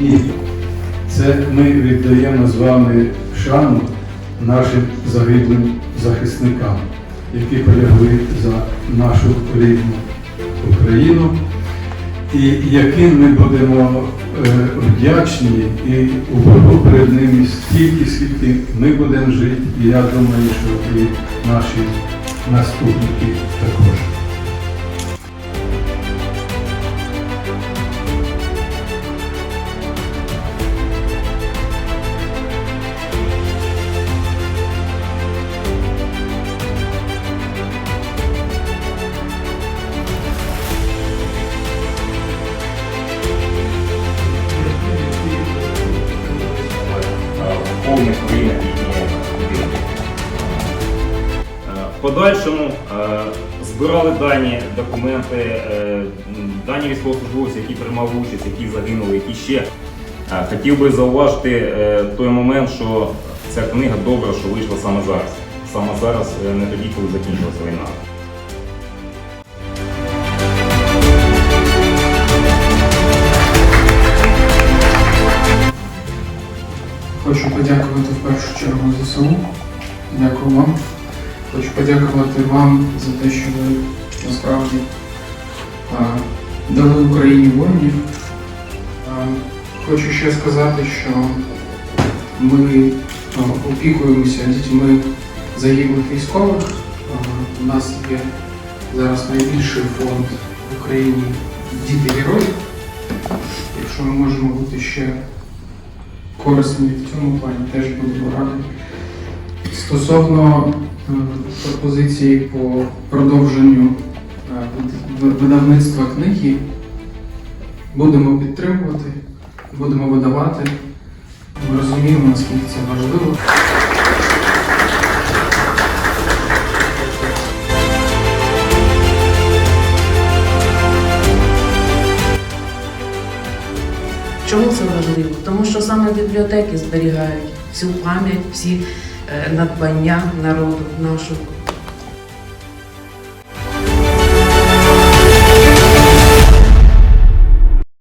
І це ми віддаємо з вами шану нашим загиблим захисникам, які полягли за нашу рідну Україну, і яким ми будемо е, вдячні і у боргу перед ними стільки, скільки ми будемо жити, і я думаю, що і наші наступники також. В подальшому е, збирали дані документи, е, дані військовослужбовців, які приймали участь, які загинули, які ще. Е, Хотів би зауважити е, той момент, що ця книга добра, що вийшла саме зараз. Саме зараз, е, не тоді, коли закінчилася війна. Хочу подякувати в першу чергу ЗСУ. Дякую вам. Хочу подякувати вам за те, що ви насправді дали Україні воїнів. Хочу ще сказати, що ми опікуємося дітьми загиблих військових. У нас є зараз найбільший фонд в Україні діти героїв. Якщо ми можемо бути ще корисні в цьому плані, теж буду радий. Стосовно е, пропозиції по продовженню е, видавництва книги, будемо підтримувати, будемо видавати. Ми розуміємо, наскільки це важливо. Чому це важливо? Тому що саме бібліотеки зберігають всю пам'ять, всі е, надбання народу нашого.